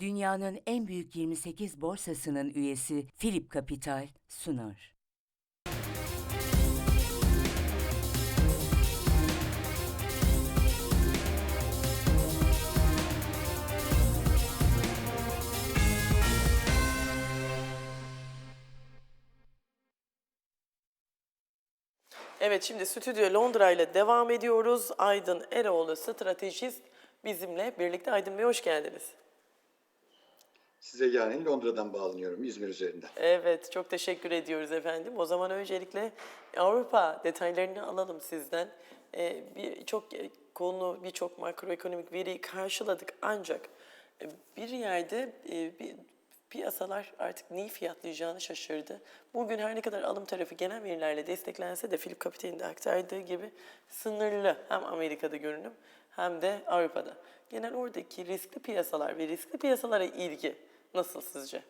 dünyanın en büyük 28 borsasının üyesi Philip Capital sunar. Evet şimdi stüdyo Londra ile devam ediyoruz. Aydın Eroğlu stratejist bizimle birlikte. Aydın Bey hoş geldiniz. Size yani Londra'dan bağlanıyorum İzmir üzerinden. Evet çok teşekkür ediyoruz efendim. O zaman öncelikle Avrupa detaylarını alalım sizden. Ee, Birçok konu, birçok makroekonomik veriyi karşıladık ancak e, bir yerde e, bir piyasalar artık neyi fiyatlayacağını şaşırdı. Bugün her ne kadar alım tarafı genel verilerle desteklense de Philip Capital'in de aktardığı gibi sınırlı hem Amerika'da görünüm hem de Avrupa'da. Genel oradaki riskli piyasalar ve riskli piyasalara ilgi nasıl sizce?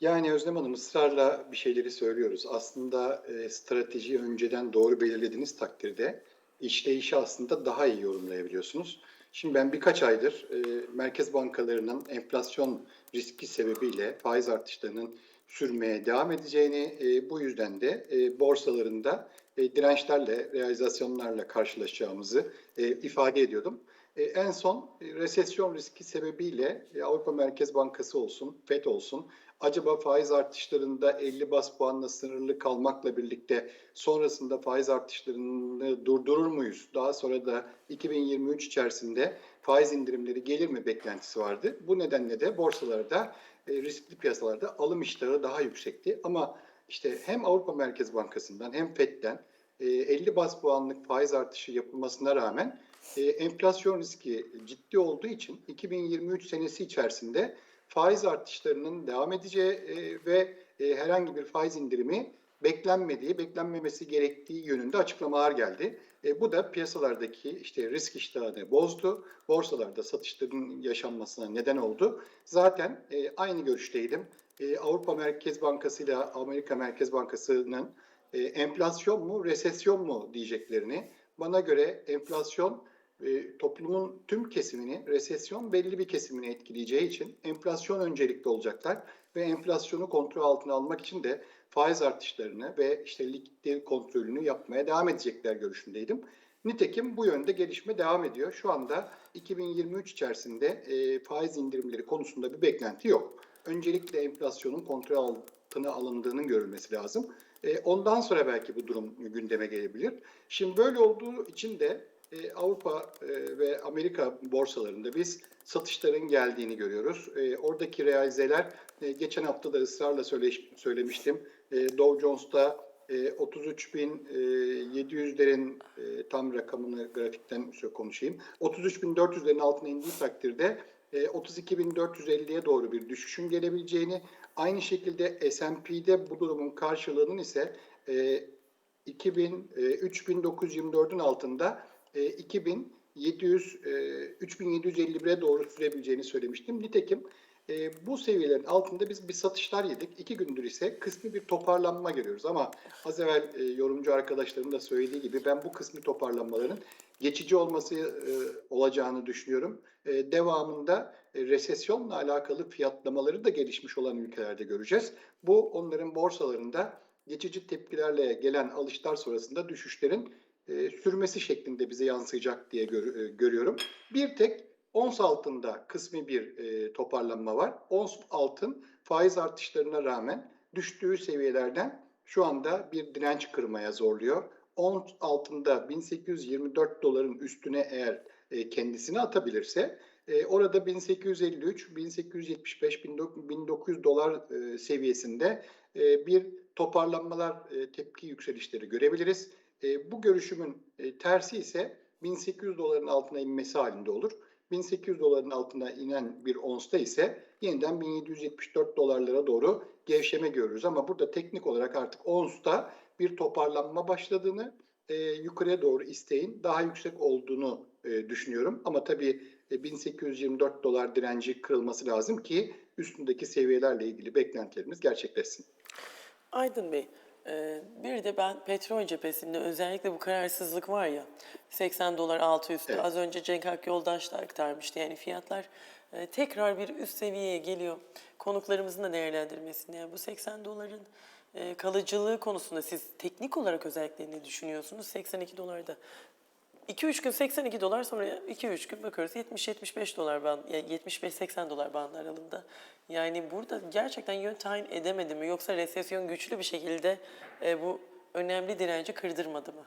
Yani Özlem Hanım ısrarla bir şeyleri söylüyoruz. Aslında e, stratejiyi önceden doğru belirlediğiniz takdirde işleyişi aslında daha iyi yorumlayabiliyorsunuz. Şimdi ben birkaç aydır e, merkez bankalarının enflasyon riski sebebiyle faiz artışlarının sürmeye devam edeceğini, e, bu yüzden de e, borsalarında e, dirençlerle, realizasyonlarla karşılaşacağımızı e, ifade ediyordum. E, en son e, resesyon riski sebebiyle e, Avrupa Merkez Bankası olsun, FED olsun, acaba faiz artışlarında 50 bas puanla sınırlı kalmakla birlikte sonrasında faiz artışlarını durdurur muyuz? Daha sonra da 2023 içerisinde faiz indirimleri gelir mi beklentisi vardı. Bu nedenle de borsalarda, e, riskli piyasalarda alım iştahı daha yüksekti. Ama işte hem Avrupa Merkez Bankası'ndan hem FED'den 50 bas puanlık faiz artışı yapılmasına rağmen e, enflasyon riski ciddi olduğu için 2023 senesi içerisinde faiz artışlarının devam edeceği e, ve e, herhangi bir faiz indirimi beklenmediği, beklenmemesi gerektiği yönünde açıklamalar geldi. E, bu da piyasalardaki işte risk iştahını bozdu. Borsalarda satışların yaşanmasına neden oldu. Zaten e, aynı görüşteydim. E, Avrupa Merkez Bankası ile Amerika Merkez Bankası'nın e, enflasyon mu, resesyon mu diyeceklerini bana göre enflasyon e, toplumun tüm kesimini, resesyon belli bir kesimini etkileyeceği için enflasyon öncelikli olacaklar ve enflasyonu kontrol altına almak için de faiz artışlarını ve işte likidite kontrolünü yapmaya devam edecekler görüşündeydim. Nitekim bu yönde gelişme devam ediyor. Şu anda 2023 içerisinde e, faiz indirimleri konusunda bir beklenti yok. Öncelikle enflasyonun kontrol altına alındığının görülmesi lazım. E, ondan sonra belki bu durum gündeme gelebilir. Şimdi böyle olduğu için de e, Avrupa e, ve Amerika borsalarında biz satışların geldiğini görüyoruz. E, oradaki realizeler e, geçen hafta da ısrarla söyle, söylemiştim. E, Dow Jones'ta e, 33.700'lerin e, tam rakamını grafikten konuşayım. 33.400'lerin altına indiği takdirde e, 32.450'ye doğru bir düşüşün gelebileceğini, aynı şekilde S&P'de bu durumun karşılığının ise e, 2000 e, 3924'ün altında e, 2700 e, 3751'e doğru sürebileceğini söylemiştim. Nitekim e, bu seviyelerin altında biz bir satışlar yedik. İki gündür ise kısmi bir toparlanma görüyoruz. Ama az evvel e, yorumcu arkadaşlarım da söylediği gibi ben bu kısmi toparlanmaların geçici olması e, olacağını düşünüyorum. E, devamında e, resesyonla alakalı fiyatlamaları da gelişmiş olan ülkelerde göreceğiz. Bu onların borsalarında geçici tepkilerle gelen alışlar sonrasında düşüşlerin e, sürmesi şeklinde bize yansıyacak diye gör, e, görüyorum. Bir tek ons altında kısmi bir e, toparlanma var. Ons altın faiz artışlarına rağmen düştüğü seviyelerden şu anda bir direnç kırmaya zorluyor. Ons altında 1824 doların üstüne eğer e, kendisini atabilirse e, orada 1853, 1875, 1900 dolar e, seviyesinde e, bir toparlanmalar, e, tepki yükselişleri görebiliriz. E, bu görüşümün e, tersi ise 1800 doların altına inmesi halinde olur. 1800 doların altına inen bir onsta ise yeniden 1774 dolarlara doğru gevşeme görürüz. Ama burada teknik olarak artık onsta bir toparlanma başladığını, e, yukarıya doğru isteğin daha yüksek olduğunu e, düşünüyorum. Ama tabii e, 1824 dolar direnci kırılması lazım ki üstündeki seviyelerle ilgili beklentilerimiz gerçekleşsin. Aydın Bey, bir de ben petrol cephesinde özellikle bu kararsızlık var ya, 80 dolar altı üstü. Evet. Az önce Cenk Akyoldaş da aktarmıştı. Yani fiyatlar e, tekrar bir üst seviyeye geliyor. Konuklarımızın da değerlendirmesinde. Yani bu 80 doların e, kalıcılığı konusunda siz teknik olarak özellikle ne düşünüyorsunuz? 82 dolarda 2-3 gün 82 dolar sonra 2-3 gün bakıyoruz 70-75 dolar band, yani 75-80 dolar bandı aralığında. Yani burada gerçekten yön tayin edemedi mi yoksa resesyon güçlü bir şekilde e, bu önemli direnci kırdırmadı mı?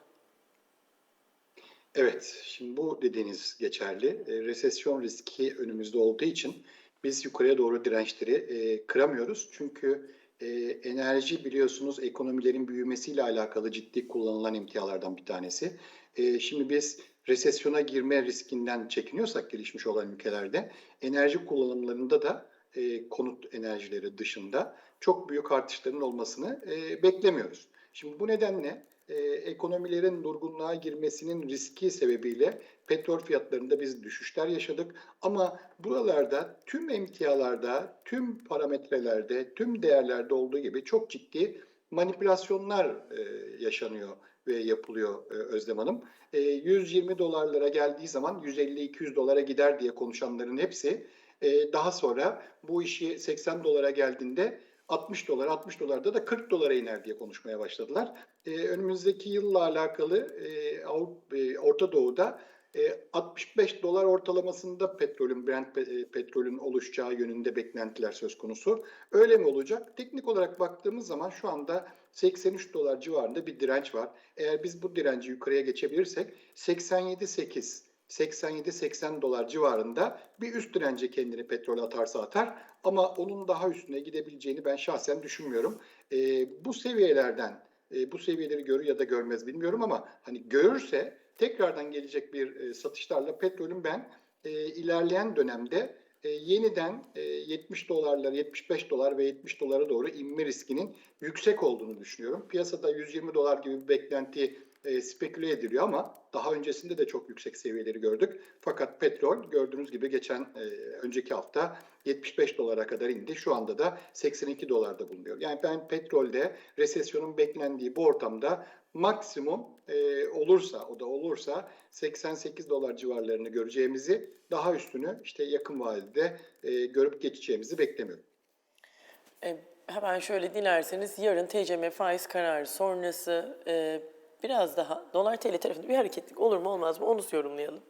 Evet, şimdi bu dediğiniz geçerli. E, resesyon riski önümüzde olduğu için biz yukarıya doğru dirençleri e, kıramıyoruz. Çünkü e, enerji biliyorsunuz ekonomilerin büyümesiyle alakalı ciddi kullanılan emtialardan bir tanesi. E, şimdi biz resesyona girme riskinden çekiniyorsak gelişmiş olan ülkelerde enerji kullanımlarında da e, konut enerjileri dışında çok büyük artışların olmasını e, beklemiyoruz. Şimdi bu nedenle e, ekonomilerin durgunluğa girmesinin riski sebebiyle petrol fiyatlarında biz düşüşler yaşadık. Ama buralarda tüm emtialarda, tüm parametrelerde, tüm değerlerde olduğu gibi çok ciddi manipülasyonlar e, yaşanıyor ve yapılıyor e, Özlem Hanım. E, 120 dolarlara geldiği zaman 150-200 dolara gider diye konuşanların hepsi e, daha sonra bu işi 80 dolara geldiğinde 60 dolar, 60 dolarda da 40 dolara iner diye konuşmaya başladılar. Ee, önümüzdeki yılla alakalı e, e, Orta Doğu'da e, 65 dolar ortalamasında petrolün, Brent e, petrolün oluşacağı yönünde beklentiler söz konusu. Öyle mi olacak? Teknik olarak baktığımız zaman şu anda 83 dolar civarında bir direnç var. Eğer biz bu direnci yukarıya geçebilirsek 87.8 87-80 dolar civarında bir üst dirence kendini petrol atarsa atar ama onun daha üstüne gidebileceğini ben şahsen düşünmüyorum. E, bu seviyelerden e, bu seviyeleri görür ya da görmez bilmiyorum ama hani görürse tekrardan gelecek bir e, satışlarla petrolün ben e, ilerleyen dönemde e, yeniden e, 70 dolarlar, 75 dolar ve 70 dolara doğru inme riskinin yüksek olduğunu düşünüyorum. Piyasada 120 dolar gibi bir beklenti e, speküle ediliyor ama daha öncesinde de çok yüksek seviyeleri gördük. Fakat petrol gördüğünüz gibi geçen e, önceki hafta 75 dolara kadar indi. Şu anda da 82 dolarda bulunuyor. Yani ben petrolde resesyonun beklendiği bu ortamda maksimum e, olursa o da olursa 88 dolar civarlarını göreceğimizi daha üstünü işte yakın vadede e, görüp geçeceğimizi beklemiyorum. E, hemen şöyle dilerseniz yarın TCM faiz kararı sonrası e, biraz daha dolar TL tarafında bir hareketlik olur mu olmaz mı onu yorumlayalım.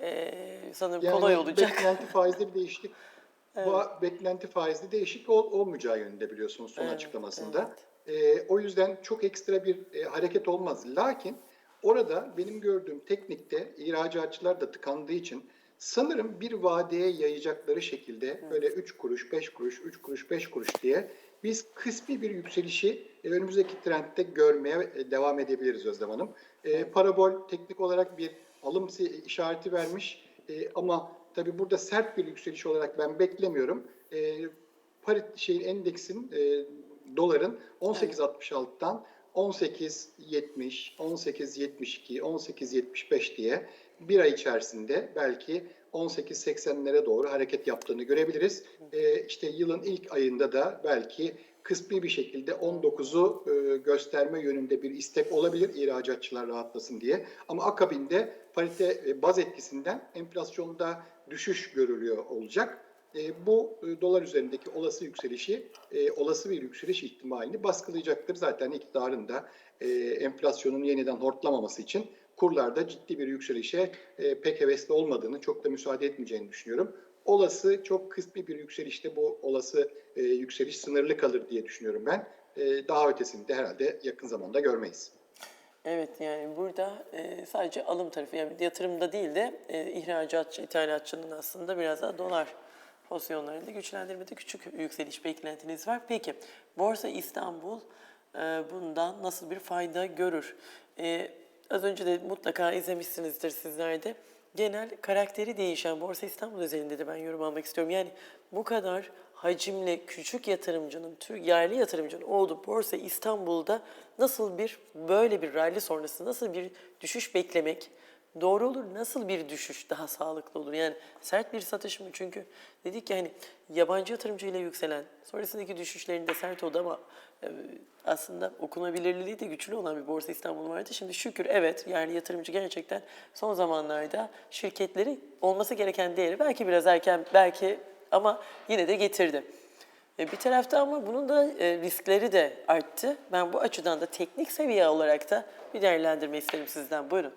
E, sanırım Yani kolay olacak. beklenti faizde bir değişiklik bu beklenti faizde değişik ol, olmayacağı yönünde biliyorsunuz son Evet, açıklamasında. Ee, o yüzden çok ekstra bir e, hareket olmaz. Lakin orada benim gördüğüm teknikte ihracatçılar da tıkandığı için sanırım bir vadeye yayacakları şekilde böyle 3 kuruş, 5 kuruş, 3 kuruş, 5 kuruş diye biz kısmi bir yükselişi e, önümüzdeki trendde görmeye e, devam edebiliriz Özlem Hanım. E, parabol teknik olarak bir alım işareti vermiş E, ama tabii burada sert bir yükseliş olarak ben beklemiyorum. E, parit şeyin endeksin e, doların 18.66'dan 18.70, 18.72, 18.75 diye bir ay içerisinde belki 18.80'lere doğru hareket yaptığını görebiliriz. E, işte yılın ilk ayında da belki kısmi bir şekilde 19'u e, gösterme yönünde bir istek olabilir ihracatçılar rahatlasın diye. Ama akabinde parite e, baz etkisinden enflasyonda düşüş görülüyor olacak. E, bu e, dolar üzerindeki olası yükselişi, e, olası bir yükseliş ihtimalini baskılayacaktır. Zaten iktidarın da e, enflasyonun yeniden hortlamaması için kurlarda ciddi bir yükselişe e, pek hevesli olmadığını, çok da müsaade etmeyeceğini düşünüyorum. Olası çok kısmi bir yükselişte bu olası e, yükseliş sınırlı kalır diye düşünüyorum ben. E, daha ötesini de herhalde yakın zamanda görmeyiz. Evet yani burada e, sadece alım tarafı yani yatırımda değil de e, ihracatçı, ithalatçının aslında biraz daha dolar pozisyonlarında güçlendirmede küçük yükseliş beklentiniz var. Peki Borsa İstanbul e, bundan nasıl bir fayda görür? E, az önce de mutlaka izlemişsinizdir sizler de. Genel karakteri değişen Borsa İstanbul özelinde de ben yorum almak istiyorum. Yani bu kadar hacimli küçük yatırımcının, Türk yerli yatırımcının olduğu Borsa İstanbul'da nasıl bir böyle bir rally sonrası nasıl bir düşüş beklemek doğru olur? Nasıl bir düşüş daha sağlıklı olur? Yani sert bir satış mı? Çünkü dedik ki hani yabancı yatırımcı ile yükselen, sonrasındaki düşüşlerinde sert oldu ama aslında okunabilirliği de güçlü olan bir Borsa İstanbul vardı. Şimdi şükür evet yerli yatırımcı gerçekten son zamanlarda şirketleri olması gereken değeri belki biraz erken belki ama yine de getirdi. E, Bir tarafta ama bunun da e, riskleri de arttı. Ben bu açıdan da teknik seviye olarak da bir değerlendirme isterim sizden. Buyurun.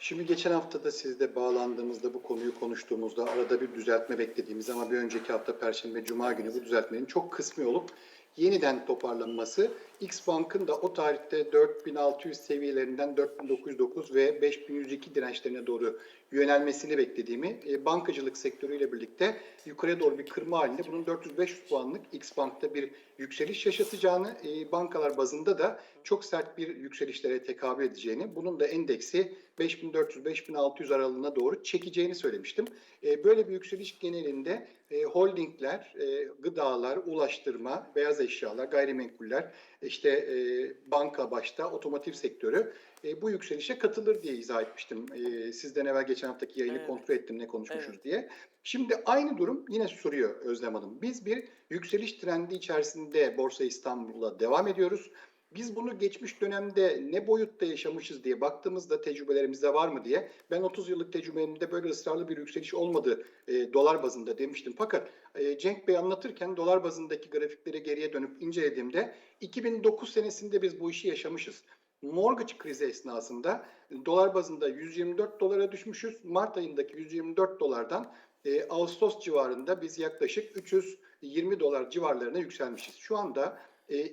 Şimdi geçen hafta da sizle bağlandığımızda bu konuyu konuştuğumuzda arada bir düzeltme beklediğimiz ama bir önceki hafta Perşembe Cuma günü bu düzeltmenin çok kısmi olup yeniden toparlanması X Bank'ın da o tarihte 4600 seviyelerinden 4909 ve 5102 dirençlerine doğru yönelmesini beklediğimi, e, bankacılık sektörüyle birlikte yukarıya doğru bir kırma halinde bunun 400-500 puanlık X Bank'ta bir yükseliş yaşatacağını, e, bankalar bazında da çok sert bir yükselişlere tekabül edeceğini, bunun da endeksi 5400-5600 aralığına doğru çekeceğini söylemiştim. E, Böyle bir yükseliş genelinde e, holdingler, e, gıdalar, ulaştırma, beyaz eşyalar, gayrimenkuller, işte e, banka başta, otomotiv sektörü e, bu yükselişe katılır diye izah etmiştim. E, sizden evvel geçen haftaki yayını Evet. kontrol ettim ne konuşmuşuz Evet. diye. Şimdi aynı durum yine soruyor Özlem Hanım. Biz bir yükseliş trendi içerisinde Borsa İstanbul'la devam ediyoruz. Biz bunu geçmiş dönemde ne boyutta yaşamışız diye baktığımızda tecrübelerimizde var mı diye ben 30 yıllık tecrübemde böyle ısrarlı bir yükseliş olmadı e, dolar bazında demiştim. Fakat e, Cenk Bey anlatırken dolar bazındaki grafikleri geriye dönüp incelediğimde 2009 senesinde biz bu işi yaşamışız. Mortgage krizi esnasında dolar bazında 124 dolara düşmüşüz. Mart ayındaki 124 dolardan e, Ağustos civarında biz yaklaşık 320 dolar civarlarına yükselmişiz. Şu anda e,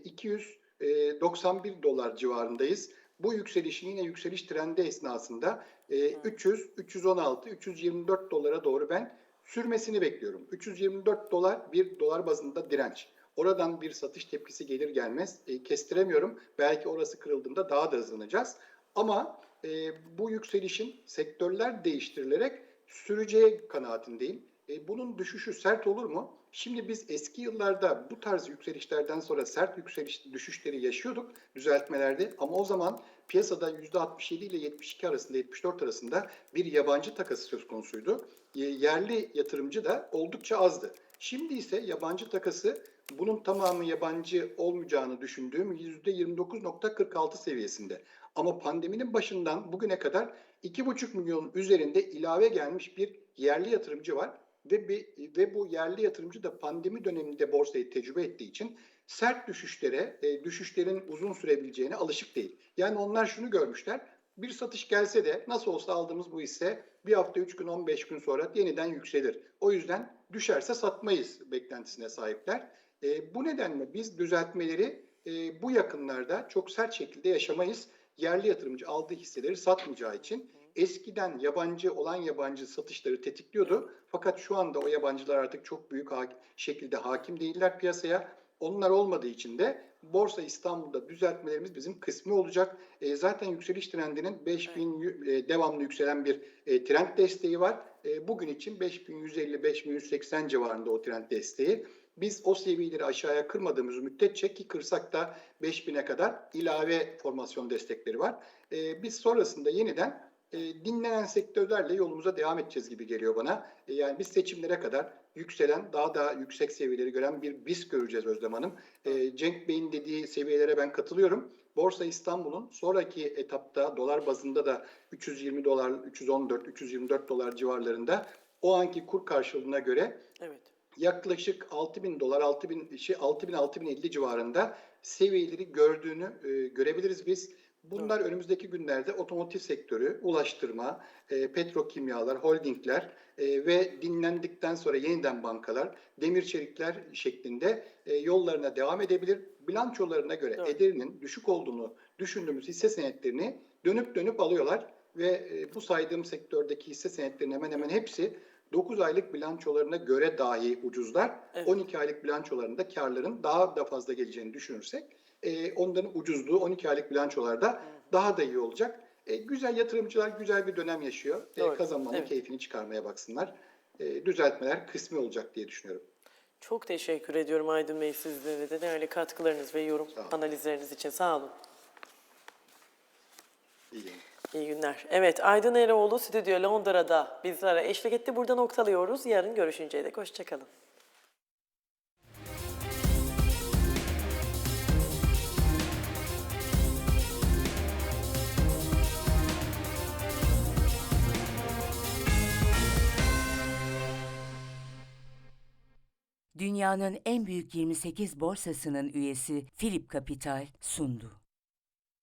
291 dolar civarındayız. Bu yükselişin yine yükseliş trendi esnasında e, 300, 316, 324 dolara doğru ben sürmesini bekliyorum. 324 dolar bir dolar bazında direnç. Oradan bir satış tepkisi gelir gelmez e, kestiremiyorum. Belki orası kırıldığında daha da hızlanacağız. Ama e, bu yükselişin sektörler değiştirilerek süreceği kanaatindeyim. E, bunun düşüşü sert olur mu? Şimdi biz eski yıllarda bu tarz yükselişlerden sonra sert yükseliş düşüşleri yaşıyorduk düzeltmelerde ama o zaman piyasada %67 ile 72 arasında 74 arasında bir yabancı takası söz konusuydu. E, yerli yatırımcı da oldukça azdı. Şimdi ise yabancı takası bunun tamamı yabancı olmayacağını düşündüğüm %29.46 seviyesinde. Ama pandeminin başından bugüne kadar 2,5 milyonun üzerinde ilave gelmiş bir yerli yatırımcı var ve bir, ve bu yerli yatırımcı da pandemi döneminde borsayı tecrübe ettiği için sert düşüşlere, e, düşüşlerin uzun sürebileceğine alışık değil. Yani onlar şunu görmüşler. Bir satış gelse de nasıl olsa aldığımız bu hisse bir hafta, üç gün, 15 gün sonra yeniden yükselir. O yüzden düşerse satmayız beklentisine sahipler. E, bu nedenle biz düzeltmeleri e, bu yakınlarda çok sert şekilde yaşamayız. Yerli yatırımcı aldığı hisseleri satmayacağı için eskiden yabancı olan yabancı satışları tetikliyordu. Fakat şu anda o yabancılar artık çok büyük ha- şekilde hakim değiller piyasaya. Onlar olmadığı için de Borsa İstanbul'da düzeltmelerimiz bizim kısmı olacak. E, zaten yükseliş trendinin 5000 yü- e, devamlı yükselen bir e, trend desteği var. E, bugün için 5150-5180 civarında o trend desteği. Biz o seviyeleri aşağıya kırmadığımız müddetçe ki kırsak da 5000'e kadar ilave formasyon destekleri var. E, biz sonrasında yeniden e, dinlenen sektörlerle yolumuza devam edeceğiz gibi geliyor bana. E, yani biz seçimlere kadar yükselen, daha da yüksek seviyeleri gören bir BIST göreceğiz Özlem Hanım. E, Cenk Bey'in dediği seviyelere ben katılıyorum. Borsa İstanbul'un sonraki etapta dolar bazında da 320 dolar, 314, 324 dolar civarlarında o anki kur karşılığına göre Evet. yaklaşık 6000 dolar, 6000 şey 6000 6050 civarında seviyeleri gördüğünü e, görebiliriz biz. Bunlar önümüzdeki günlerde otomotiv sektörü, ulaştırma, e, petrokimyalar, holdingler e, ve dinlendikten sonra yeniden bankalar, demir çelikler şeklinde e, yollarına devam edebilir. Bilançolarına göre Doğru. ederinin düşük olduğunu düşündüğümüz hisse senetlerini dönüp dönüp alıyorlar ve e, bu saydığım sektördeki hisse senetlerinin hemen hemen hepsi 9 aylık bilançolarına göre dahi ucuzlar. Evet. 12 aylık bilançolarında karların daha da fazla geleceğini düşünürsek e, onların ucuzluğu 12 aylık bilançolarda daha da iyi olacak. E, güzel yatırımcılar güzel bir dönem yaşıyor. E, Doğru. kazanmanın Evet. keyfini çıkarmaya baksınlar. E, düzeltmeler kısmi olacak diye düşünüyorum. Çok teşekkür ediyorum Aydın Bey sizlere de değerli katkılarınız ve yorum analizleriniz için. Sağ olun. İyi yayınlar. İyi günler. Evet Aydın Eroğlu Stüdyo Londra'da bizlere eşlik etti. Burada noktalıyoruz. Yarın görüşünceye dek hoşçakalın. Dünyanın en büyük 28 borsasının üyesi Philip Capital sundu.